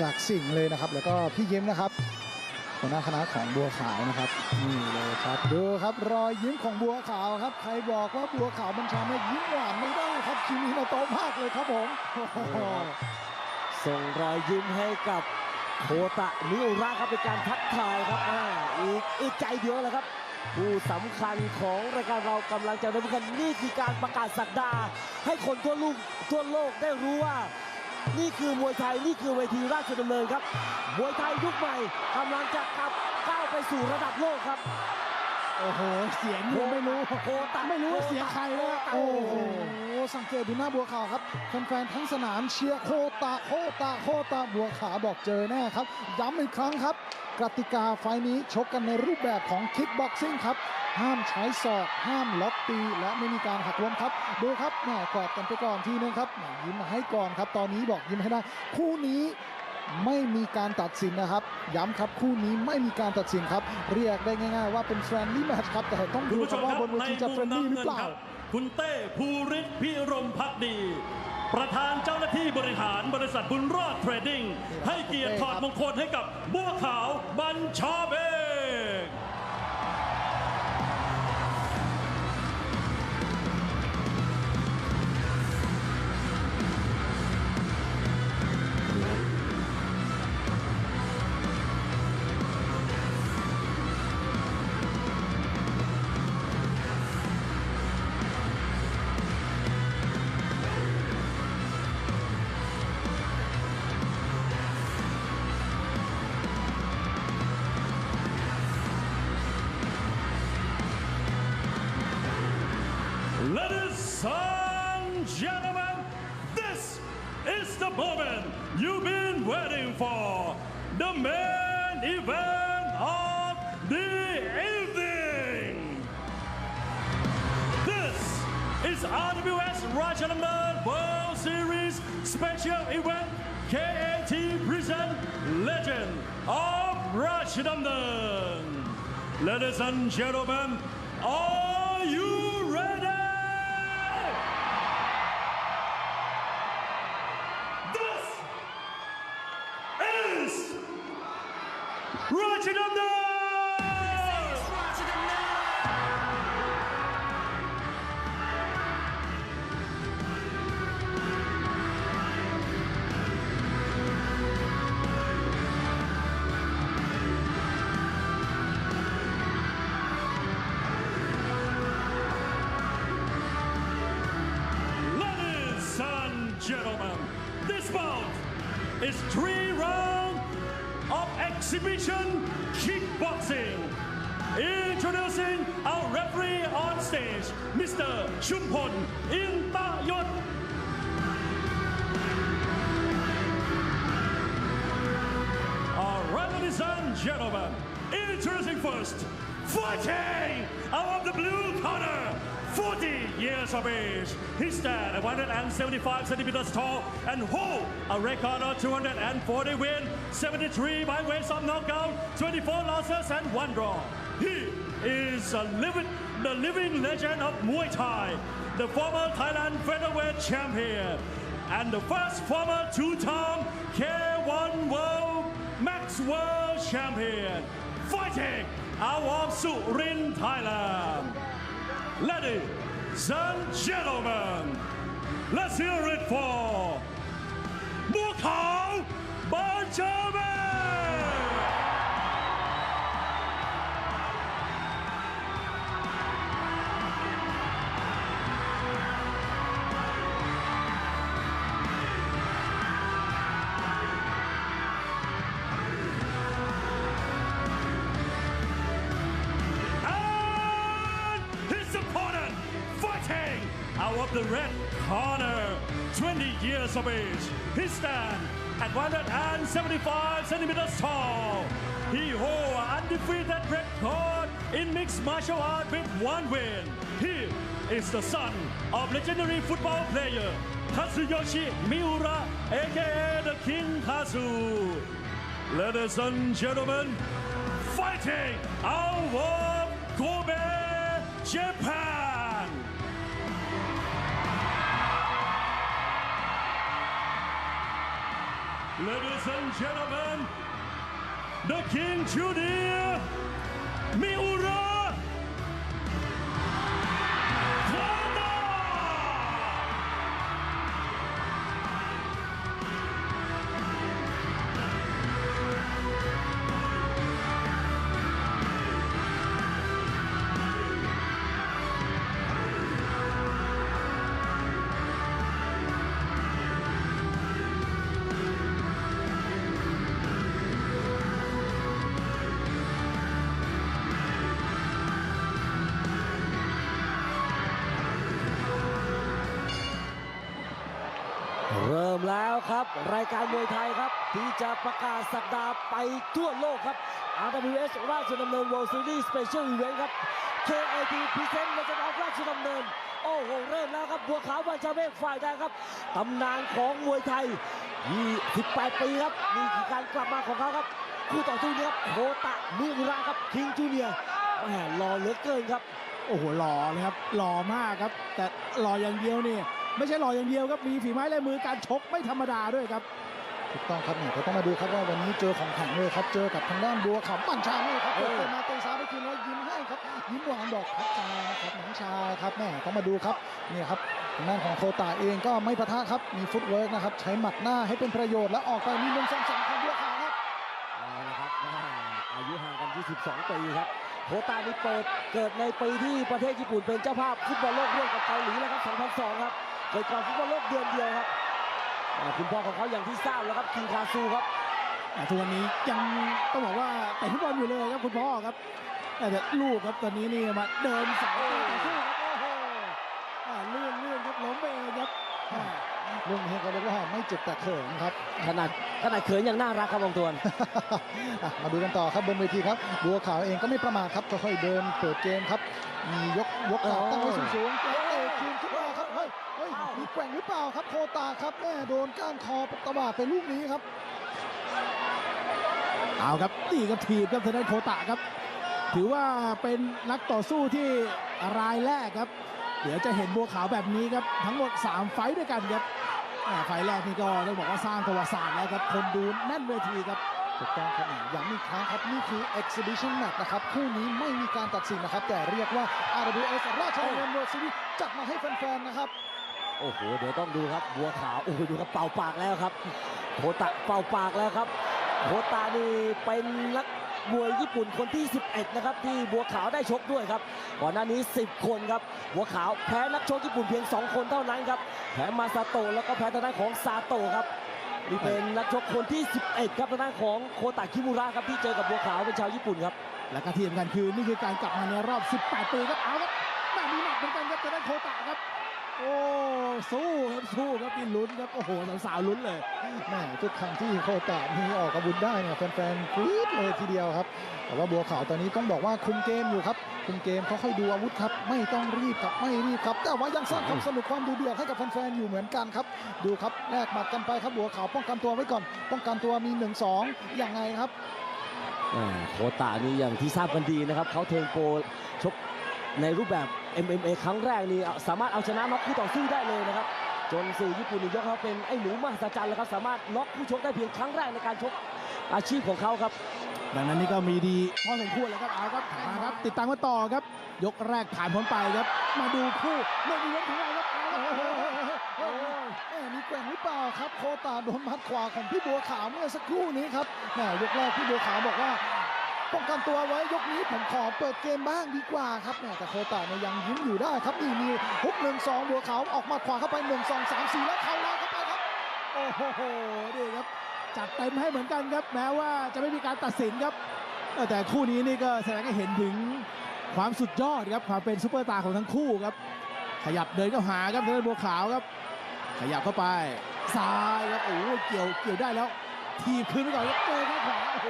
จากสิ่งห์เลยนะครับ แล้วก็พี่ยิ้มนะครับหัวหน้าคณะของบัวขาวนะครับนี่เลยครับดูครับรอยยิ้มของบัวขาวครับ ใครบอกว่าบัวขาวบัญชาไม่ยิ้มหวานไม่ได้ครับคิมิโนโตะมากเลยครับผมโอ้โหส่งรอยยิ้มให้กับโคตะนิอุระครับเป็นการทักทายครับอ่าอีกอึดใจเดียวแหละครับ ผู้สำคัญของรายการเรากำลังจะดำเนินการนี่คือการประกาศสักดา ให้คนทั่วโลกทั่วโลกได้รู้ว่า นี่คือมวยไทย นี่คือเวทีราชดำเนินครับ มวยไทยยุคใหม่กำลังจะกลับก้าวไปสู่ระดับโลกครับ โอ้โห เสียงยังไม่รู้โคตะไม่รู้ว่าเสียงใครนะโคตะโอ้โห สังเกตดูหน้าบัวขาวครับแฟนๆทั้งสนามเชียร์โคตะโคตะโคตะบัวขาวบอกเจอแน่ครับ ย้ำอีกครั้งครับกติกาไฟล์นี้ชกกันในรูปแบบของคิกบ็อกซิ่งครับ ห้ามใช้ศอก ห้ามล็อกตี และไม่มีการหักล้มครับ ดูครับแหมกอดกันไปก่อนทีนึงครับยิ้มให้ก่อนครับ ตอนนี้บอกยิ้มให้ได้ คู่นี้ไม่มีการตัดสินนะครับ ย้ำครับคู่นี้ไม่มีการตัดสินครับ เรียกได้ง่าย ๆ ว่าเป็นแฟรนลี่แมตช์ครับแต่ต้องดูว่าบนเวทีจะเฟรนมลี่หรือเปล่า คุณเต้ภูริศพิรมพักดี ประธานเจ้าหน้าที่บริหารบริษัทบุญรอดเทรดดิ้งให้เกียรติถอดมงคลให้กับบัวขาวบัญชาเบ for. The main event of the evening. This is RWS Rajanamnan World Series Special Event KAT Present Legend of Rajanamnan. Ladies and gentlemen, are you exhibition kickboxing. Introducing our referee on stage, Mr. Chumpon Intayot. All right, ladies and gentlemen, introducing first, fighting out of the blue corner, 40 years of age. He stands at 175 centimeters tall and hold a record of 240 wins, 73 by ways of knockout, 24 losses and one draw. He is a living, the living legend of Muay Thai, the former Thailand featherweight champion, and the first former two-time K1 World Max World Champion, fighting out of Surin, Thailand. Ladies and gentlemen, let's hear it for Mukau Benjamin! The red corner, 20 years of age. He stands at 175 centimeters tall. He holds undefeated record in mixed martial art with one win. He is the son of legendary football player Katsuyoshi Miura, aka the King Kazu. Ladies and gentlemen, fighting our of Kobe, Japan. Ladies and gentlemen, the King Junior Miura ริ่มแล้วครับ รายการมวยไทยครับ ที่จะประกาศสัปดาห์ไปทั่วโลกครับ RWS ราชดำเนิน World Series Special Event ครับ KAT Present Legend of ราชดำเนิน โอ้โห เริ่มแล้วครับ บัวขาววันชาเมฆฝ่ายแดงครับตำนานของมวยไทย 28 ปีครับนี่คือการกลับมาของเขาครับ คู่ต่อสู้นี้ครับโคตะมิระครับคิงจูเนียร์แหมรอเหลือเกินครับ โอ้โหหล่อเลยครับหล่อมากครับ แต่หล่ออย่างเดียวนี่ ไม่ใช่หล่ออย่างเดียวครับมีฝีไม้ลายมือการชกไม่ธรรมดาด้วยครับถูกต้องครับเนี่ยเราต้องมาดูครับว่าวันนี้เจอของแข็งเลยครับเจอกับทางด้านบัวขาวปั่นชาเลยครับเอเปิอดเกมมาเตะซ้ายไปคืนแล้วยิ้มให้ครับยิ้มหวานดอกพักชาครับหนังชาครับแม่ต้องมาดูครับเนี่ยครับทางด้านของโคตาเองก็ไม่ปะทะครับมีฟุตเวิร์กนะครับใช้หมัดหน้าให้เป็นประโยชน์แล้วออกไปมีหนึ่งสองสามของบัวขาวครับเอาละครับแม่อายุห่างกัน 22 ปีครับโคตานี่เปิดเกิดในปีที่ประเทศญี่ปุ่นเป็นเจ้าภาพฟุตบอลโลกร่วมกับเกาหลีแล้วครับ 2002 ครับ เกิดก่อนฟุตบอลโลกเดือนเดียวครับอ่าคุณพ่อของเขาอย่างที่ทราบแล้วครับคิงคาซูครับแต่ทุกวันนี้ยังต้องบอกว่าแต่ทุกบอลอยู่เลยครับคุณพ่อครับ แต่ลูกครับตอนนี้นี่มาเดินสายต่อสู้ครับโอ้โหอ่าเลื่อนเลื่อนครับล้มไปเองครับอ่าเรื่องนี้ก็เรียกว่าไม่เจ็บแต่เขินครับขนาดขนาดเขินยังน่ารักครับบางตัวนอะมาดูกันต่อครับบนเวทีครับบัวขาวเองก็ไม่ประมาทครับค่อยๆเดินเปิดเกมครับมียกยกขาตั้งไว้สูงๆ แกว่งหรือเปล่าครับโคตาครับแม่โดนก้านคอตะบาดไปลูกนี้ครับ เอาครับนี่ครับทีบครับทางด้านโคตะครับ ถือว่าเป็นนักต่อสู้ที่รายแรกครับ เดี๋ยวจะเห็นบัวขาวแบบนี้ครับ ทั้งหมด 3 ไฟต์ด้วยกันครับอ่าไฟต์แรกนี่ก็ต้องบอกว่าสร้างประวัติศาสตร์แล้วครับคนดูแน่นเวทีครับถูกต้องครับย้ำอีกครั้งครับ นี่คือ exhibition match นะครับ คู่นี้ไม่มีการตัดสินนะครับ แต่เรียกว่า RWS ราชดำเนิน World Series จัดมาให้แฟน ๆ นะครับ โอ้โหเดี๋ยวต้องดูครับบัวขาวโอ้โหดูครับเป่าปากแล้วครับโคตะเป่าปากแล้วครับโคตะนี่เป็นนักมวยญี่ปุ่นคนที่ 11 นะครับ ที่บัวขาวได้ชกด้วยครับก่อนหน้านี้ 10 คนครับบัวขาวแพ้นักชกญี่ปุ่นเพียง 2 คนเท่านั้นครับแพ้มาซาโตะแล้วก็แพ้ทางด้านของซาโตะครับนี่เป็นนักชกคนที่ 11 ครับทางด้านของโคตะคิมุระครับที่เจอกับบัวขาวเป็นชาวญี่ปุ่นครับและก็ที่สำคัญคือนี่คือการกลับมาในรอบ 18 ปีครับเอาครับแม่มีหมัดเหมือนกันครับทางด้านโคตะครับ โอ้สู้ครับสู้ครับนี่ลุ้นครับโอ้โหสาวๆลุ้นเลยแม่ทุกครั้งที่โคตามีออกอาวุธได้เนี่ยแฟนๆกรี๊ดเลยทีเดียวครับ แต่ว่าบัวขาวตอนนี้ต้องบอกว่าคุมเกมอยู่ครับคุมเกมค่อยๆดูอาวุธครับ ไม่ต้องรีบครับไม่รีบครับ แต่ว่ายังสร้างความสนุกความดูเดือดให้กับแฟนๆอยู่เหมือนกันครับ ดูครับแลกหมัดกันไปครับบัวขาวป้องกันตัวไว้ก่อน ป้องกันตัวมี 1-2ยังไงครับอ่าโคตานี่อย่างที่ทราบกันดีนะครับเขาเทิร์นโปรชกในรูปแบบ MMA ครั้งแรกนี่สามารถเอาชนะน็อกคู่ต่อสู้ได้เลยนะครับ จนสื่อญี่ปุ่นนี่ยกเขาเป็นไอ้หนูมหัศจรรย์แล้วครับ สามารถน็อกคู่ชกได้เพียงครั้งแรกในการชกอาชีพของเขาครับ ดังนั้นนี่ก็มีดีพอสมควรแล้วครับเอาครับมาครับ ติดตามกันต่อครับ ยกแรกผ่านพ้นไปครับ มาดูคู่เรื่องอีเวนต์ของเราครับเอาครับโอ้โหเอ้ยมีแกว่งหรือเปล่าครับ โคตาโดนมัดขวาของพี่บัวขาวเมื่อสักครู่นี้ครับแหมยกแรกพี่บัวขาวบอกว่า ป้องกันตัวไว้ยกนี้ผมขอเปิดเกมบ้างดีกว่าครับแหมแต่โคตาเนี่ยยังยิ้มอยู่ได้ครับนี่มีฮุกหนึ่งสองบัวขาวออกมาขวาเข้าไปหนึ่งสองสามสี่แล้วเข้าลางเข้าไปครับ โอ้โหนี่ครับจัดเต็มให้เหมือนกันครับแม้ว่าจะไม่มีการตัดสินครับ แต่คู่นี้นี่ก็แสดงให้เห็นถึงความสุดยอดครับความเป็นซุปเปอร์ตาร์ของทั้งคู่ครับ ขยับเดินเข้าหาครับเดินบัวขาวครับ ขยับเข้าไปซ้ายครับโอ้โหเกี่ยวเกี่ยวได้แล้ว ทีบคืนไปก่อนครับเจอข้างขวาโอ้โห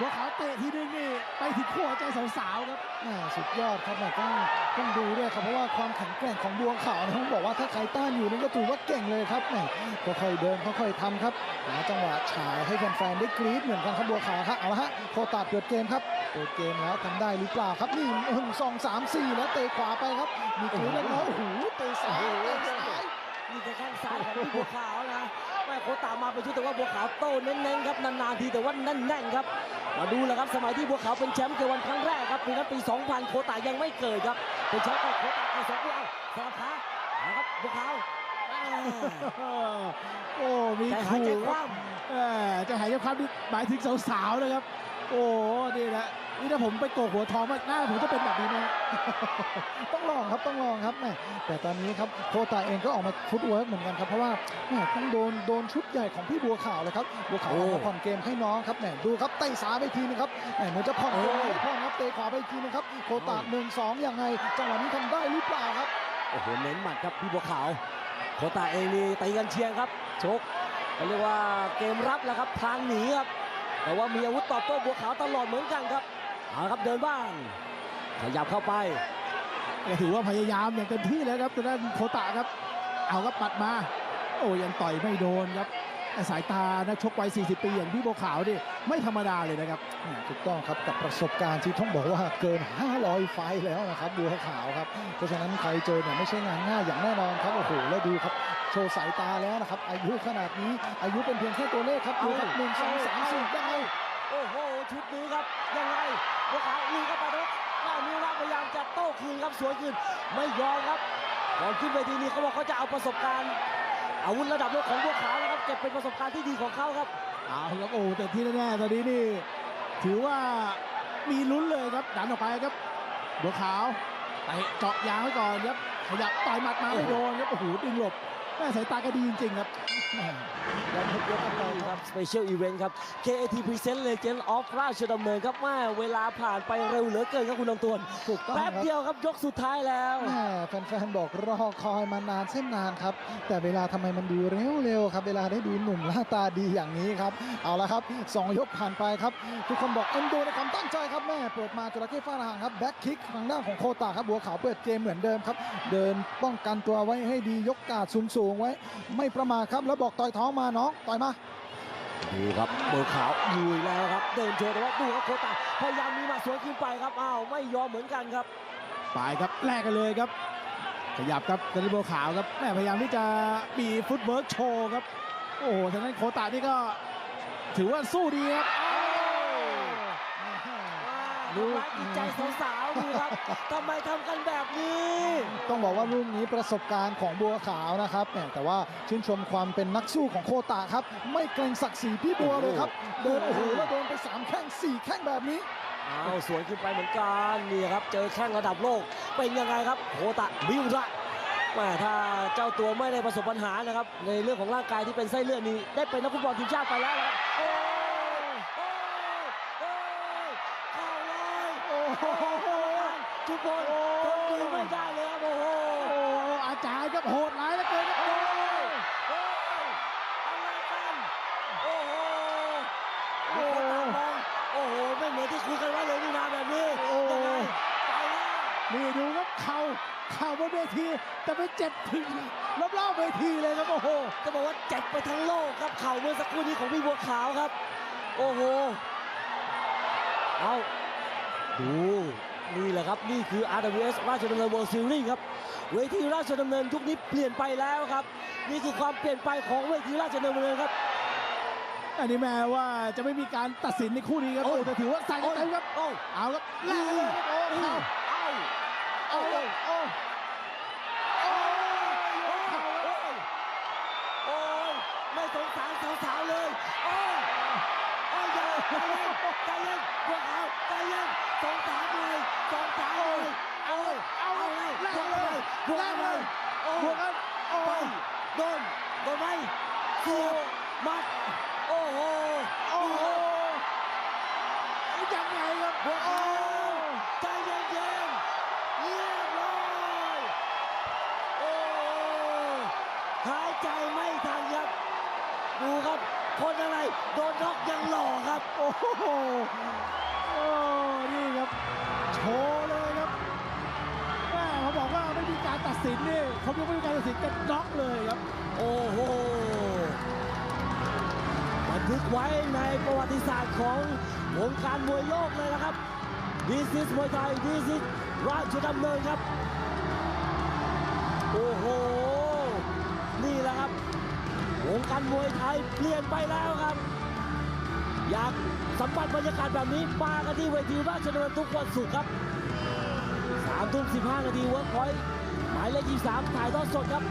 บัวขาวเตะทีนึงนี่ไปถึงขั้วใจสาวๆครับแหมสุดยอดครับแหมต้องต้องดูด้วยครับเพราะว่าความแข็งแกร่งของบัวขาวนะต้องบอกว่าถ้าใครต้านอยู่นี่ก็ถือว่าเก่งเลยครับแหมค่อยๆเดินค่อยๆทำครับหาจังหวะฉายให้แฟนๆได้กรี๊ดเหมือนกันครับบัวขาวครับเอาละฮะโคตาเปิดเกมครับเปิดเกมแล้วทำได้หรือเปล่าครับนี่หนึ่งสองสามสี่แล้วเตะขวาไปครับ มีกรี๊ดแล้วเนาะโอ้โหเตะซ้ายเตะซ้ายนี่คือแข้งซ้ายของพี่บัวขาวนะ แม่โคตามาเป็นชุดแต่ว่าบัวขาวโต้เน้นๆครับนานๆทีแต่ว่าแน่นๆครับ มาดูแหละครับสมัยที่บัวขาวเป็นแชมป์เกวันครั้งแรกครับปีนั้นปี 2000 โคตายังไม่เกิดครับเป็นแชมป์กับโคตาปีสองปีเอาสลับขาเอาครับบัวขาวแม่โอ้มีใจหายขู่ใจคครับว่ำเออจะหายใจความนี่หมายถึงสาวๆนะครับ โอ้นี่แหละนี่ถ้าผมไปโกกหัวทองมาหน้าผมจะเป็นแบบนี้นะ ต้องลองครับต้องลองครับแม่แต่ตอนนี้ครับโคตาเองก็ออกมาฟุตเวิร์กเหมือนกันครับเพราะว่าแม่ต้องโดนโดนชุดใหญ่ของพี่บัวขาวเลยครับบัวขาวโอ้ออกมาผ่อนเกมให้น้องครับแม่ดูครับเตะซ้ายไปทีนึงครับแม่เหมือนจะผ่อนเกมโอ้ไม่ผ่อนครับเตะขวาไปอีกทีนึงครับโคตาโอ้หนึ่งสองยังไงจังหวะนี้ทำได้หรือเปล่าครับโอ้โหเน้นหมัดครับพี่บัวขาวโคตาเองนี่ตีกันเชียงครับชกเขาเรียกว่าเกมรับแหละครับทางหนีครับ แต่ว่ามีอาวุธตอบโต้บัวขาวตลอดเหมือนกันครับเอาละครับเดินบ้างขยับเข้าไปก็ถือว่าพยายามอย่างเต็มที่แล้วครับตัวด้านโคตะครับ เอาครับปัดมา โอ้ยังต่อยไม่โดนครับแต่สายตานักชกวัย 40 ปีอย่างพี่บัวขาวนี่ไม่ธรรมดาเลยนะครับอ่าถูกต้องครับกับประสบการณ์ที่ต้องบอกว่าเกิน 500 ไฟล์แล้วนะครับบัวขาวครับ เพราะฉะนั้นใครเจอเนี่ยไม่ใช่งานง่ายอย่างแน่นอนครับโอ้โหแล้วดูครับ โชว์สายตาแล้วนะครับ อายุขนาดนี้อายุเป็นเพียงแค่ตัวเลขครับดูครับหนึ่งสองสามสี่ยังไงโอ้โหชุดนี้ครับยังไงบัวขาวลุยเข้าไปนะครับว่ามิวระพยายามจะโต้คืนครับสวยคืนไม่ยอมครับก่อนขึ้นเวทีนี้เขาบอกเขาจะเอาประสบการณ์ อาวุธระดับโลกของบัวขาวนะครับเก็บเป็นประสบการณ์ที่ดีของเขาครับเอาครับโอ้แต่ที่แน่ๆตอนนี้นี่ถือว่ามีลุ้นเลยครับดันออกไปครับบัวขาวไปเจาะยางไว้ก่อนครับขยับต่อยหมัดมาไม่โดนครับโอ้โหดึงหลบ แม่สายตาก็ดีจริงๆครับยันทุกยกกันไปคครัรับบ Special Event ครับ KAT Present Legend of ราชดำเนินครับแม่เวลาผ่านไปเร็วเหลือเกินครับคุณลำตวนถูกต้องแป๊บครับเดียวครับยกสุดท้ายแล้วแม่แฟนๆบอกรอคอยมานานเส้นนานครับ แต่เวลาทำไมมันดูเร็วๆครับ เวลาได้ดูหนุ่มหน้าตาดีอย่างนี้ครับ เอาละครับสองยกผ่านไปครับ ทุกคนบอกเอ็นดูในความตั้งใจครับแม่เปิดมาจระเข้ฟาดหางครับแบ็คคิกทางด้านของโคตาครับบัวขาวเปิดเกมเหมือนเดิมครับ เดินป้องกันตัวไว้ให้ดียกกาดสูงๆไว้ ไม่ประมาทครับแล้วบอกต่อยท้องมาน้องต่อยมาดูครับเบอร์ขาวลุยแล้วครับ เดินโชว์แต่ว่าดูครับโคตาพยายามมีหมาสวนขึ้นไปครับอ้าวไม่ยอมเหมือนกันครับไปครับแลกกันเลยครับ ขยับครับกระโบขาวครับแม่พยายามที่จะมีฟุตเวิร์กโชว์ครับ โอ้โหทางนั้นโคตานี่ก็ ถือว่าสู้ดีครับ ดูร้ายจิตใจสาวๆดูครับทำไมทำกันแบบนี้ ต้องบอกว่ารุ่นนี้ประสบการณ์ของบัวขาวนะครับแหม่แต่ว่าชื่นชมความเป็นนักสู้ของโคตาครับ ไม่เกรงศักดิ์ศรีพี่บัวเลยครับ เดินโอ้โหแล้วโดนไปสามแข้งสี่แข้งแบบนี้อ้าวสวนขึ้นไปเหมือนกันนี่ครับ เจอแข้งระดับโลก เป็นยังไงครับโคตะบิวระแม่ถ้าเจ้าตัวไม่ได้ประสบปัญหานะครับ ในเรื่องของร่างกายที่เป็นไส้เลือดนี้ได้เป็นนักฟุตบอลทีมชาติไปแล้วนะครับโอ้ยโอ้ยโอ้ยเข้าเลย โอ้โห ทุกคนทนดูไม่ได้เลยครับโอ้โหโอ้โหอาจารย์ครับโหดร้ายเหลือเกินครับโอ้ยโอ้ยอะไรกันโอ้โหโอ้โหโอ้โหไม่เหมือนที่คุยกันไว้เลยนี่นาแบบนี้โอ้ยังไงไปแล้วนี่ดูครับเข่าเข่าบนเวที แต่ไปเจ็บถึงรอบๆเวทีเลยครับโอ้โหจะบอกว่าเจ็บไปทั้งโลกครับเข่าเมื่อสักครู่นี้ของพี่บัวขาวครับ โอ้โหเอา ดู นี่แหละครับ นี่คือ RWS ราชดำเนิน World Series ครับ เวทีราชดำเนินยุคนี้เปลี่ยนไปแล้วครับ นี่คือความเปลี่ยนไปของเวทีราชดำเนินครับ อันนี้แม้ว่าจะไม่มีการตัดสินในคู่นี้ครับโอ้โอ้แต่ถือว่าใส่กันเต็มครับโอ้เอาครับแลกกันเลยครับโอ้เข่าเอ้าเอาเลยโอ้โอ้ยกเข่าครับ โอ้ยโอ้ยไม่สงสารสาวๆเลยโอ้ยโอ้ยอย่าใจเย็นใจ เย็นบัวขาวใจเย็นสองสารเลยสองสารเลยโอ้ยเอาเลยเลยบวกเลยบวกเลยโอ้บวกกันโอ้ไปโดนโดนไหมเสียบมัดโอ้โหโอ้โหยังไงครับบวกโอ้ใจเย็นเย็นเรียบร้อยโอ้หายใจไม่ทันครับดูครับ คนอะไร โดนน็อกยังหล่อครับ โอ้โหโอ้นี่ครับ โชว์เลยครับแม่เขาบอกว่าไม่มีการตัดสินนี่เขายังไม่มีการตัดสินกันน็อกเลยครับ โอ้โหบันทึกไว้ในประวัติศาสตร์ของวงการมวยโลกเลยนะครับ This is มวยไทย This is ราชดำเนินครับ การมวยไทยเปลี่ยนไปแล้วครับ อยากสัมผัสบรรยากาศแบบนี้มากันที่เวทีราชดำเนินทุกวันศุกร์ครับสามทุ่มสิบห้านาทีเวิร์กพอยต์หมายเลขยี่สามถ่ายทอดสดครับ